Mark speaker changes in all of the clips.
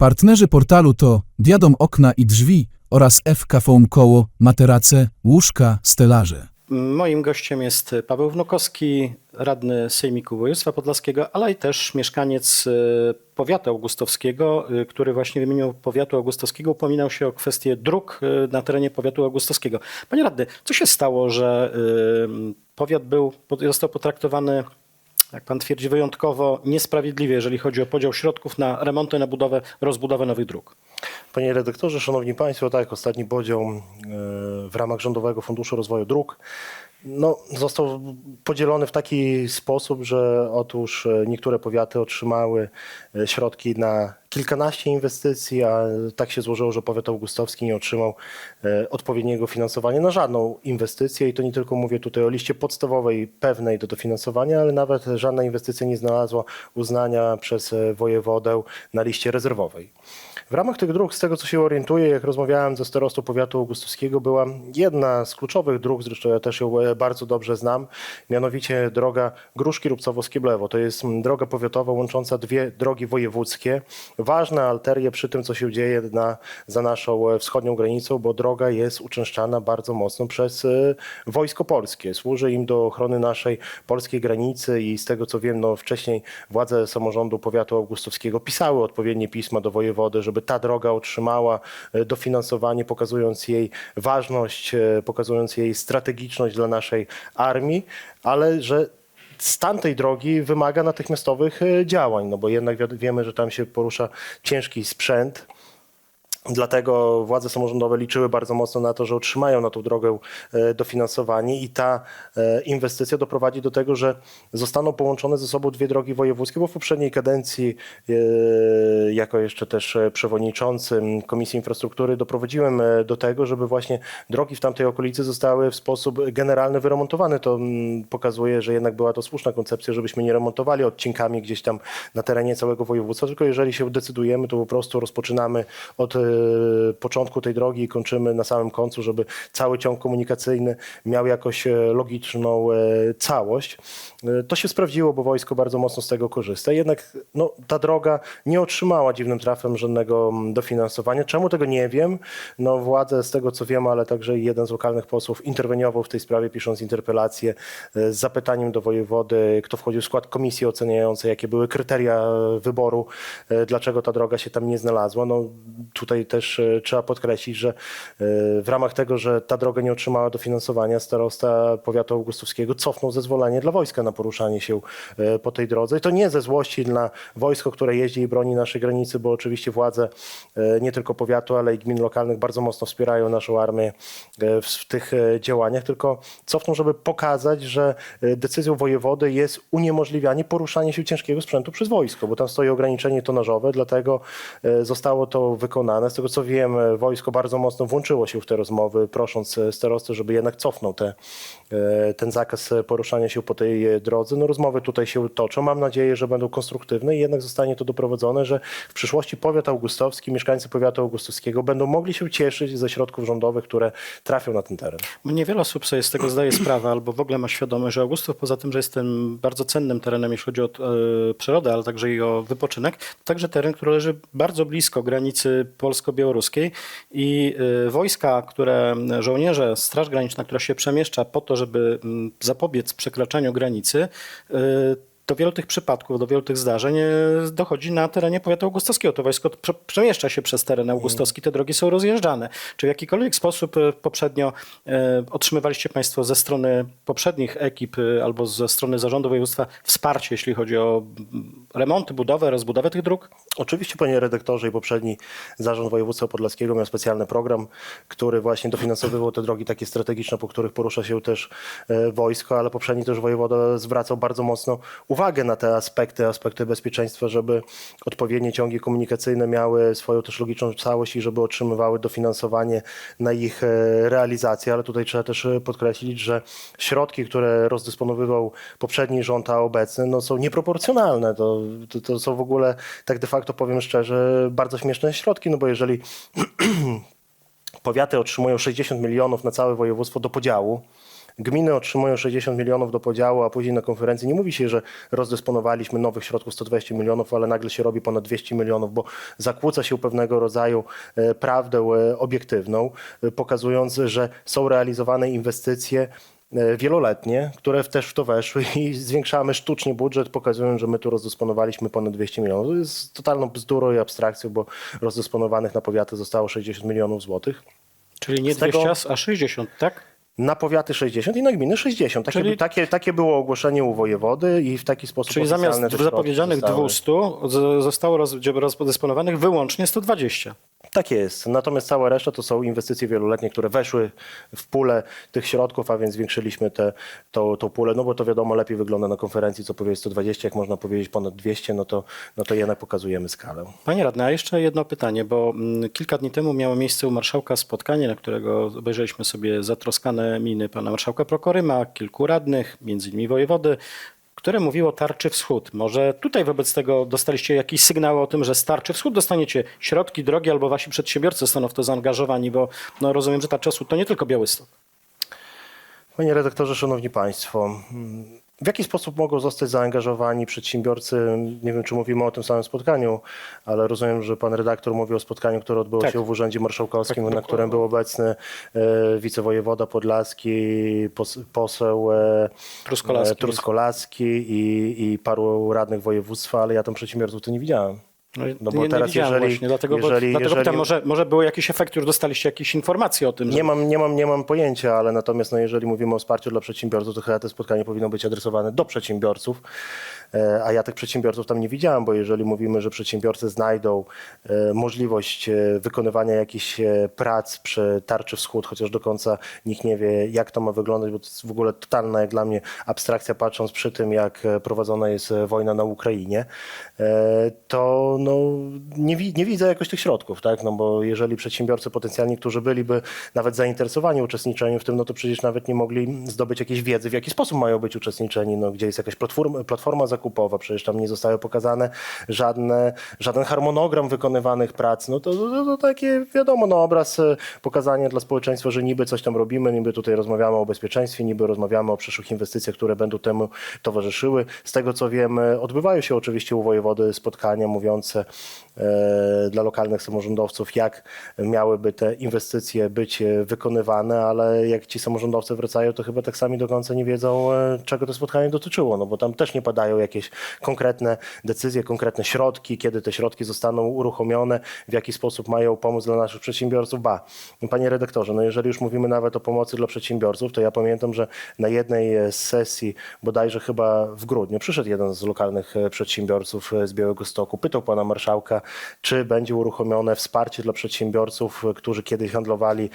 Speaker 1: Partnerzy portalu to Diadom Okna i Drzwi oraz FK Foam Koło, materace, łóżka, stelaże.
Speaker 2: Moim gościem jest Paweł Wnukowski, radny Sejmiku Województwa Podlaskiego, ale i też mieszkaniec e, powiatu augustowskiego, e, który właśnie w imieniu powiatu augustowskiego upominał się o kwestię dróg e, na terenie powiatu augustowskiego. Panie radny, co się stało, że powiat był, został potraktowany jak pan twierdzi, wyjątkowo niesprawiedliwie, jeżeli chodzi o podział środków na remonty, na budowę, rozbudowę nowych dróg.
Speaker 3: Panie redaktorze, szanowni państwo, tak, ostatni podział e, w ramach Rządowego Funduszu Rozwoju Dróg no, został podzielony w taki sposób, że otóż e, niektóre powiaty otrzymały e, środki na kilkanaście inwestycji, a tak się złożyło, że powiat augustowski nie otrzymał e, odpowiedniego finansowania na żadną inwestycję i to nie tylko mówię tutaj o liście podstawowej pewnej do dofinansowania, ale nawet żadna inwestycja nie znalazła uznania przez e, wojewodę na liście rezerwowej. W ramach tych dróg, z tego co się orientuję, jak rozmawiałem ze starostą powiatu augustowskiego, była jedna z kluczowych dróg, zresztą ja też ją e, bardzo dobrze znam, mianowicie droga Gruszki-Rubcowo-Skiblewo. To jest droga powiatowa łącząca dwie drogi wojewódzkie. Ważna arteria przy tym, co się dzieje na, za naszą e, wschodnią granicą, bo droga jest uczęszczana bardzo mocno przez e, Wojsko Polskie. Służy im do ochrony naszej polskiej granicy i z tego co wiem, no wcześniej władze samorządu powiatu augustowskiego pisały odpowiednie pisma do wojewody, żeby ta droga otrzymała e, dofinansowanie, pokazując jej ważność, pokazując jej strategiczność dla naszej armii, ale że stan tej drogi wymaga natychmiastowych e, działań, no bo jednak wiemy, że tam się porusza ciężki sprzęt. Dlatego władze samorządowe liczyły bardzo mocno na to, że otrzymają na tą drogę e, dofinansowanie i ta e, inwestycja doprowadzi do tego, że zostaną połączone ze sobą dwie drogi wojewódzkie, bo w poprzedniej kadencji e, jako jeszcze też przewodniczący Komisji Infrastruktury doprowadziłem do tego, żeby właśnie drogi w tamtej okolicy zostały w sposób generalny wyremontowane. To mm, pokazuje, że jednak była to słuszna koncepcja, żebyśmy nie remontowali odcinkami gdzieś tam na terenie całego województwa, tylko jeżeli się decydujemy, to po prostu rozpoczynamy od początku tej drogi i kończymy na samym końcu, żeby cały ciąg komunikacyjny miał jakoś e, logiczną e, całość. E, To się sprawdziło, bo wojsko bardzo mocno z tego korzysta. Jednak no, ta droga nie otrzymała dziwnym trafem żadnego dofinansowania. Czemu tego nie wiem? No, władze, z tego co wiem, ale także jeden z lokalnych posłów interweniował w tej sprawie, pisząc interpelację z zapytaniem do wojewody, kto wchodził w skład komisji oceniającej, jakie były kryteria wyboru, dlaczego ta droga się tam nie znalazła. No, tutaj też e, trzeba podkreślić, że e, w ramach tego, że ta droga nie otrzymała dofinansowania, starosta powiatu augustowskiego cofnął zezwolenie dla wojska na poruszanie się e, po tej drodze. I to nie ze złości na wojsko, które jeździ i broni naszej granicy, bo oczywiście władze nie tylko powiatu, ale i gmin lokalnych bardzo mocno wspierają naszą armię w, tych działaniach, tylko cofną, żeby pokazać, że decyzją wojewody jest uniemożliwianie poruszania się ciężkiego sprzętu przez wojsko, bo tam stoi ograniczenie tonażowe, dlatego zostało to wykonane. Z tego co wiem, wojsko bardzo mocno włączyło się w te rozmowy, prosząc starostę, żeby jednak cofnął te, e, ten zakaz poruszania się po tej drodze. No rozmowy tutaj się toczą. Mam nadzieję, że będą konstruktywne i jednak zostanie to doprowadzone, że w przyszłości powiat augustowski, mieszkańcy powiatu augustowskiego będą mogli się cieszyć ze środków rządowych, które trafią na ten teren.
Speaker 2: Niewiele osób sobie z tego zdaje sprawę, albo w ogóle ma świadomość, że Augustów, poza tym, że jest tym bardzo cennym terenem, jeśli chodzi o e, przyrodę, ale także i o wypoczynek, także teren, który leży bardzo blisko granicy polsko-białoruskiej. I e, wojska, które, żołnierze, Straż Graniczna, która się przemieszcza po to, żeby m, zapobiec przekraczaniu granicy, e, do wielu tych przypadków, do wielu tych zdarzeń e, dochodzi na terenie powiatu augustowskiego. To wojsko prze- przemieszcza się przez teren augustowski, te drogi są rozjeżdżane. Czy w jakikolwiek sposób e, poprzednio e, otrzymywaliście Państwo ze strony poprzednich ekip albo ze strony zarządu województwa wsparcie, jeśli chodzi o mm, remonty, budowę, rozbudowę tych dróg?
Speaker 3: Oczywiście, panie redaktorze, i poprzedni zarząd województwa podlaskiego miał specjalny program, który właśnie dofinansowywał te drogi takie strategiczne, po których porusza się też wojsko, ale poprzedni też wojewoda zwracał bardzo mocno uwagę na te aspekty, aspekty bezpieczeństwa, żeby odpowiednie ciągi komunikacyjne miały swoją też logiczną całość i żeby otrzymywały dofinansowanie na ich e, realizację, ale tutaj trzeba też e, podkreślić, że środki, które rozdysponowywał poprzedni rząd, a obecny, no są nieproporcjonalne. To, to, to są w ogóle, tak de facto powiem szczerze, bardzo śmieszne środki, no bo jeżeli powiaty otrzymują 60 milionów na całe województwo do podziału, gminy otrzymują 60 milionów do podziału, a później na konferencji nie mówi się, że rozdysponowaliśmy nowych środków 120 milionów, ale nagle się robi ponad 200 milionów, bo zakłóca się pewnego rodzaju e, prawdę e, obiektywną, e, pokazując, że są realizowane inwestycje wieloletnie, które też w to weszły i zwiększamy sztucznie budżet, pokazując, że my tu rozdysponowaliśmy ponad 200 milionów. To jest totalną bzdurą i abstrakcją, bo rozdysponowanych na powiaty zostało 60 milionów złotych.
Speaker 2: Czyli nie
Speaker 3: Z tego-
Speaker 2: 200, a 60, tak?
Speaker 3: Na powiaty 60 i na gminy 60. Takie,
Speaker 2: Czyli-
Speaker 3: takie, takie było ogłoszenie u wojewody i w taki sposób
Speaker 2: Czyli
Speaker 3: oficjalne
Speaker 2: zamiast
Speaker 3: te środki
Speaker 2: zapowiedzianych
Speaker 3: zostały.
Speaker 2: 200 z- zostało roz, rozdysponowanych wyłącznie 120.
Speaker 3: Tak jest. Natomiast cała reszta to są inwestycje wieloletnie, które weszły w pulę tych środków, a więc zwiększyliśmy tę tą, tą pulę, no bo to wiadomo, lepiej wygląda na konferencji, co powiedzieć 120, jak można powiedzieć ponad 200, no to, no to jednak pokazujemy skalę.
Speaker 2: Panie radny, a jeszcze jedno pytanie, bo mm, kilka dni temu miało miejsce u marszałka spotkanie, na którego obejrzeliśmy sobie zatroskane miny pana marszałka Prokoryma, kilku radnych, między innymi wojewody, które mówiło o tarczy wschód. Może tutaj wobec tego dostaliście jakiś sygnał o tym, że z tarczy wschód dostaniecie środki, drogi albo wasi przedsiębiorcy zostaną w to zaangażowani, bo no, rozumiem, że tarcza wschód to nie tylko Białystok.
Speaker 3: Panie redaktorze, szanowni państwo, w jaki sposób mogą zostać zaangażowani przedsiębiorcy? Nie wiem, czy mówimy o tym samym spotkaniu, ale rozumiem, że pan redaktor mówi o spotkaniu, które odbyło
Speaker 2: Tak.
Speaker 3: się w Urzędzie Marszałkowskim,
Speaker 2: Tak,
Speaker 3: na którym był obecny e, wicewojewoda podlaski, pos, poseł e,
Speaker 2: Truskolaski.
Speaker 3: e, Truskolaski i, i paru radnych województwa, ale ja tam przedsiębiorców to nie widziałem.
Speaker 2: No,
Speaker 3: No bo
Speaker 2: nie,
Speaker 3: teraz
Speaker 2: nie
Speaker 3: jeżeli-
Speaker 2: właśnie, dlatego, bo,
Speaker 3: jeżeli-
Speaker 2: dlatego
Speaker 3: jeżeli-
Speaker 2: pytam, może, może był jakiś efekt, już dostaliście jakieś informacje o tym, że
Speaker 3: Nie mam, nie, mam, nie mam pojęcia, ale natomiast no, jeżeli mówimy o wsparciu dla przedsiębiorców, to chyba to spotkanie powinno być adresowane do przedsiębiorców, e, a ja tych przedsiębiorców tam nie widziałem, bo jeżeli mówimy, że przedsiębiorcy znajdą e, możliwość e, wykonywania jakichś prac przy tarczy wschód, chociaż do końca nikt nie wie, jak to ma wyglądać, bo to jest w ogóle totalna jak dla mnie abstrakcja, patrząc przy tym, jak prowadzona jest wojna na Ukrainie, to no, nie, nie widzę jakoś tych środków, tak? No bo jeżeli przedsiębiorcy potencjalni, którzy byliby nawet zainteresowani uczestniczeniem w tym, no to przecież nawet nie mogli zdobyć jakiejś wiedzy, w jaki sposób mają być uczestniczeni, no gdzie jest jakaś platforma, platforma zakupowa, przecież tam nie zostały pokazane żadne, żaden harmonogram wykonywanych prac, no to, to, to takie wiadomo, no obraz, e, pokazanie dla społeczeństwa, że niby coś tam robimy, niby tutaj rozmawiamy o bezpieczeństwie, niby rozmawiamy o przyszłych inwestycjach, które będą temu towarzyszyły. Z tego co wiemy, odbywają się oczywiście u wojewody spotkania mówiące e, dla lokalnych samorządowców, jak miałyby te inwestycje być e, wykonywane, ale jak ci samorządowcy wracają, to chyba tak sami do końca nie wiedzą, e, czego to spotkanie dotyczyło, no bo tam też nie padają jakieś konkretne decyzje, konkretne środki, kiedy te środki zostaną uruchomione, w jaki sposób mają pomóc dla naszych przedsiębiorców. Ba, panie redaktorze, no jeżeli już mówimy nawet o pomocy dla przedsiębiorców, to ja pamiętam, że na jednej e, z sesji, bodajże chyba w grudniu, przyszedł jeden z lokalnych e, przedsiębiorców e, z Białego Stoku, pytał pana marszałka, czy będzie uruchomione wsparcie dla przedsiębiorców, którzy kiedyś handlowali e,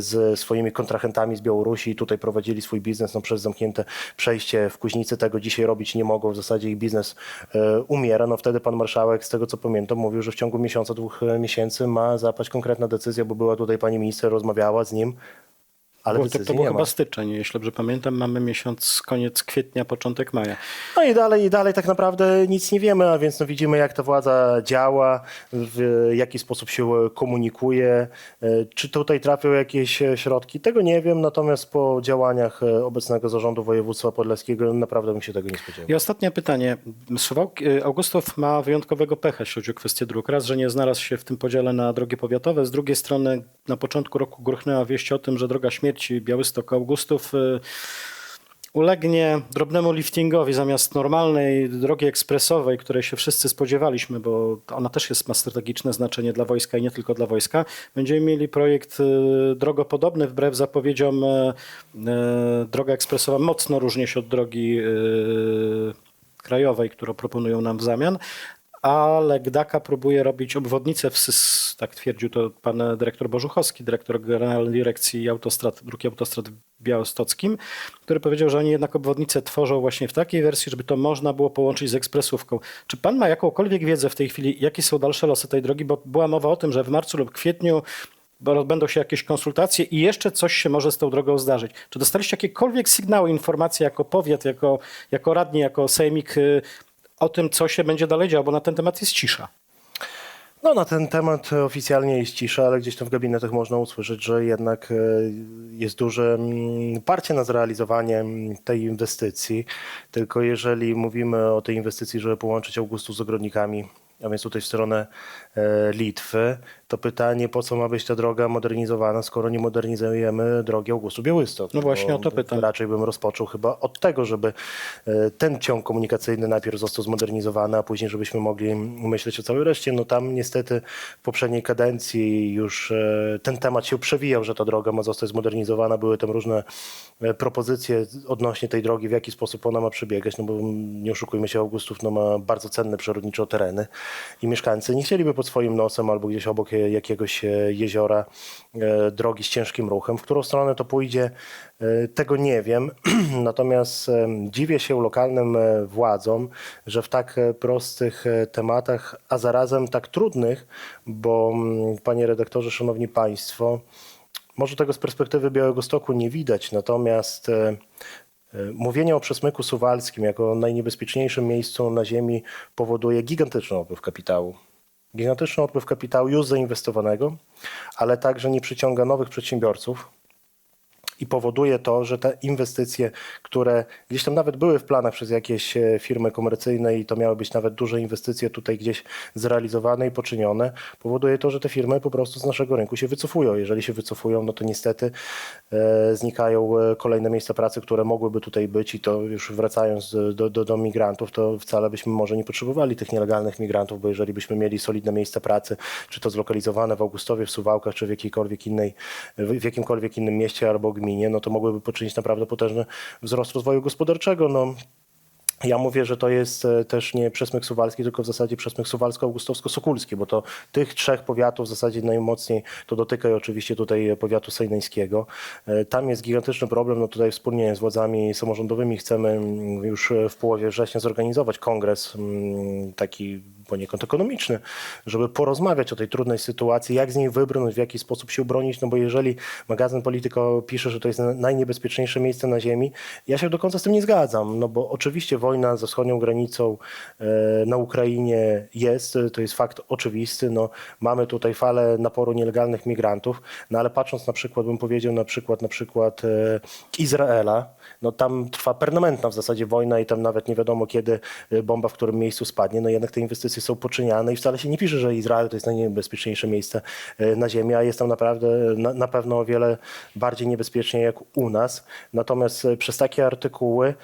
Speaker 3: z swoimi kontrahentami z Białorusi i tutaj prowadzili swój biznes no, przez zamknięte przejście w Kuźnicy. Tego dzisiaj robić nie mogą, w zasadzie ich biznes e, umiera. No wtedy pan marszałek, z tego co pamiętam, mówił, że w ciągu miesiąca, dwóch miesięcy ma zapaść konkretna decyzja, bo była tutaj pani minister, rozmawiała z nim, ale
Speaker 2: Bo to, to był
Speaker 3: nie ma.
Speaker 2: chyba styczeń, jeśli dobrze pamiętam. Mamy miesiąc, koniec kwietnia, początek maja.
Speaker 3: No i dalej, i dalej tak naprawdę nic nie wiemy, a więc no widzimy jak ta władza działa, w jaki sposób się komunikuje, e, czy tutaj trafią jakieś e, środki, tego nie wiem, natomiast po działaniach e, obecnego zarządu województwa podlaskiego naprawdę bym się tego nie spodziewał.
Speaker 2: I ostatnie pytanie. Suwałki, Augustów ma wyjątkowego pecha, jeśli chodzi o kwestię dróg. Raz, że nie znalazł się w tym podziale na drogi powiatowe, z drugiej strony na początku roku gruchnęła wieść o tym, że droga śmierci Białystok-Augustów y, ulegnie drobnemu liftingowi zamiast normalnej drogi ekspresowej, której się wszyscy spodziewaliśmy, bo ona też jest, ma strategiczne znaczenie dla wojska i nie tylko dla wojska. Będziemy mieli projekt y, drogopodobny, wbrew zapowiedziom y, droga ekspresowa mocno różni się od drogi krajowej, którą proponują nam w zamian. Ale Gdaka próbuje robić obwodnicę w Sys, tak twierdził to pan dyrektor Bożuchowski, dyrektor Generalnej Dyrekcji Autostrad, Dróg i Autostrad w Białostockim, który powiedział, że oni jednak obwodnicę tworzą właśnie w takiej wersji, żeby to można było połączyć z ekspresówką. Czy pan ma jakąkolwiek wiedzę w tej chwili, jakie są dalsze losy tej drogi? Bo była mowa o tym, że w marcu lub kwietniu bo odbędą się jakieś konsultacje i jeszcze coś się może z tą drogą zdarzyć. Czy dostaliście jakiekolwiek sygnały, informacje jako powiat, jako, jako radni, jako sejmik y, o tym, co się będzie dalej działo, bo na ten temat jest cisza.
Speaker 3: No na ten temat oficjalnie jest cisza, ale gdzieś tam w gabinetach można usłyszeć, że jednak e, jest duże mm, parcie na zrealizowanie mm, tej inwestycji. Tylko jeżeli mówimy o tej inwestycji, żeby połączyć Augustów z ogrodnikami, a więc tutaj w stronę e, Litwy, to pytanie, po co ma być ta droga modernizowana, skoro nie modernizujemy drogi Augustu Białystok?
Speaker 2: No właśnie
Speaker 3: Bo
Speaker 2: o to pytam.
Speaker 3: Raczej bym rozpoczął chyba od tego, żeby e, ten ciąg komunikacyjny najpierw został zmodernizowany, a później żebyśmy mogli myśleć o całej reszcie. No tam niestety w poprzedniej kadencji już e, ten temat się przewijał, że ta droga ma zostać zmodernizowana. Były tam różne propozycje odnośnie tej drogi, w jaki sposób ona ma przebiegać, no bo nie oszukujmy się, Augustów no, ma bardzo cenne przyrodniczo tereny i mieszkańcy nie chcieliby pod swoim nosem albo gdzieś obok jakiegoś e, jeziora e, drogi z ciężkim ruchem. W którą stronę to pójdzie, e, tego nie wiem. Natomiast dziwię się lokalnym władzom, że w tak prostych tematach, a zarazem tak trudnych, bo mm, panie redaktorze, szanowni państwo, może tego z perspektywy Białego Stoku nie widać, natomiast mówienie o przesmyku suwalskim jako najniebezpieczniejszym miejscu na Ziemi powoduje gigantyczny odpływ kapitału. Gigantyczny odpływ kapitału już zainwestowanego, ale także nie przyciąga nowych przedsiębiorców, i powoduje to, że te inwestycje, które gdzieś tam nawet były w planach przez jakieś e, firmy komercyjne i to miały być nawet duże inwestycje tutaj gdzieś zrealizowane i poczynione, powoduje to, że te firmy po prostu z naszego rynku się wycofują. Jeżeli się wycofują, no to niestety e, znikają e, kolejne miejsca pracy, które mogłyby tutaj być i to już wracając do, do, do migrantów, to wcale byśmy może nie potrzebowali tych nielegalnych migrantów, bo jeżeli byśmy mieli solidne miejsca pracy, czy to zlokalizowane w Augustowie, w Suwałkach, czy w jakiejkolwiek innej, w w jakimkolwiek innym mieście albo gminie, no to mogłyby poczynić naprawdę potężny wzrost rozwoju gospodarczego. No, ja mówię, że to jest e, też nie przesmyk suwalski, tylko w zasadzie przesmyk suwalsko-augustowsko-sokulski, bo to tych trzech powiatów w zasadzie najmocniej to dotyka i oczywiście tutaj powiatu sejneńskiego. E, Tam jest gigantyczny problem, no tutaj wspólnie z władzami samorządowymi chcemy mm, już w połowie września zorganizować kongres mm, taki poniekąd ekonomiczny, żeby porozmawiać o tej trudnej sytuacji, jak z niej wybrnąć, w jaki sposób się ubronić, no bo jeżeli magazyn Polityko pisze, że to jest na- najniebezpieczniejsze miejsce na ziemi, ja się do końca z tym nie zgadzam, no bo oczywiście wojna ze wschodnią granicą e, na Ukrainie jest, to jest fakt oczywisty, no mamy tutaj falę naporu nielegalnych migrantów, no ale patrząc na przykład, bym powiedział na przykład, na przykład e, Izraela, no tam trwa permanentna w zasadzie wojna i tam nawet nie wiadomo kiedy e, bomba w którym miejscu spadnie, no jednak te inwestycje są poczyniane i wcale się nie pisze, że Izrael to jest najniebezpieczniejsze miejsce e, na ziemi, a jest tam naprawdę na, na pewno o wiele bardziej niebezpiecznie jak u nas. Natomiast e, przez takie artykuły, e,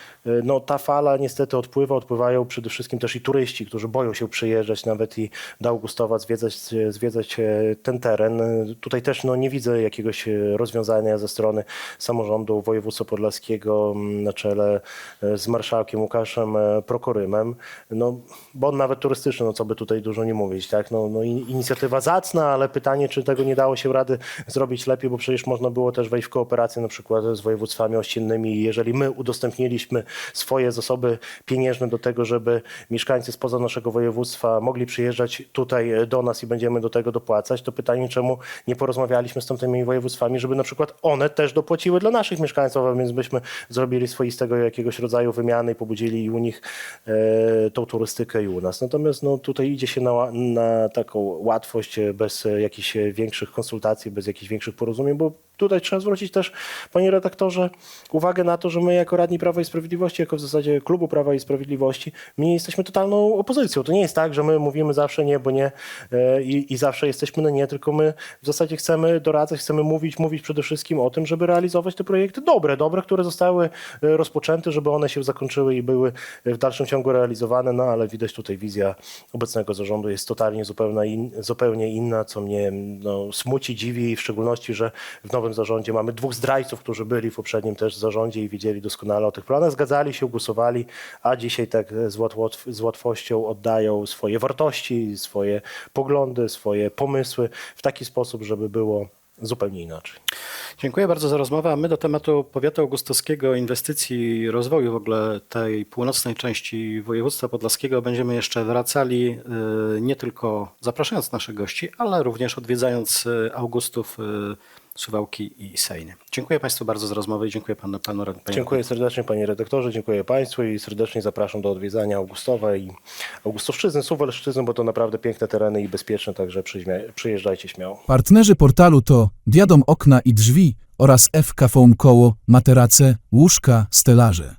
Speaker 3: no ta fala niestety odpływa, odpływają przede wszystkim też i turyści, którzy boją się przyjeżdżać nawet i do Augustowa zwiedzać, zwiedzać ten teren. Tutaj też no, nie widzę jakiegoś rozwiązania ze strony samorządu województwa podlaskiego na czele z marszałkiem Łukaszem Prokorymem, no, bo nawet turystyczny, no co by tutaj dużo nie mówić, tak? No, no, in- inicjatywa zacna, ale pytanie, czy tego nie dało się rady zrobić lepiej, bo przecież można było też wejść w kooperację na przykład z województwami ościennymi i jeżeli my udostępniliśmy swoje zasoby pieniężne do tego, żeby mieszkańcy spoza naszego województwa mogli przyjeżdżać tutaj do nas i będziemy do tego dopłacać, to pytanie, czemu nie porozmawialiśmy z tamtymi województwami, żeby na przykład one też dopłaciły dla naszych mieszkańców, a więc byśmy zrobili swoistego jakiegoś rodzaju wymiany i pobudzili u nich e, tą turystykę i u nas. Natomiast no, tutaj idzie się na, na taką łatwość e, bez e, jakichś e, większych konsultacji, bez jakichś większych porozumień, bo tutaj trzeba zwrócić też, panie redaktorze, uwagę na to, że my jako radni Prawa i Sprawiedliwości, jako w zasadzie klubu Prawa i Sprawiedliwości, my jesteśmy totalną opozycją. To nie jest tak, że my mówimy zawsze nie, bo nie e, i, i zawsze jesteśmy na nie, tylko my w zasadzie chcemy doradzać, chcemy mówić, mówić przede wszystkim o tym, żeby realizować te projekty dobre, dobre, które zostały e, rozpoczęte, żeby one się zakończyły i były w dalszym ciągu realizowane, no ale widać tutaj wizja obecnego zarządu jest totalnie zupełnie, in, zupełnie inna, co mnie no, smuci, dziwi, w szczególności, że w nowym zarządzie mamy dwóch zdrajców, którzy byli w poprzednim też zarządzie i wiedzieli doskonale o tych planach, zgadzali się, głosowali, a dzisiaj tak z, łatwo, z łatwością oddają swoje wartości, swoje poglądy, swoje pomysły w taki sposób, żeby było zupełnie inaczej.
Speaker 2: Dziękuję bardzo za rozmowę. A my do tematu powiatu augustowskiego, inwestycji i rozwoju w ogóle tej północnej części województwa podlaskiego będziemy jeszcze wracali, y, nie tylko zapraszając naszych gości, ale również odwiedzając y, Augustów y, Suwałki i Sejny. Dziękuję Państwu bardzo za rozmowę i dziękuję Panu, panu panie
Speaker 3: Dziękuję serdecznie panie redaktorze, dziękuję państwu i serdecznie zapraszam do odwiedzania Augustowa i Augustowszczyzny, Suwalszczyzny, bo to naprawdę piękne tereny i bezpieczne, także przyjeżdżajcie śmiało.
Speaker 1: Partnerzy portalu to Diadom Okna i Drzwi oraz FK Foam Koło, materace, łóżka, stelaże.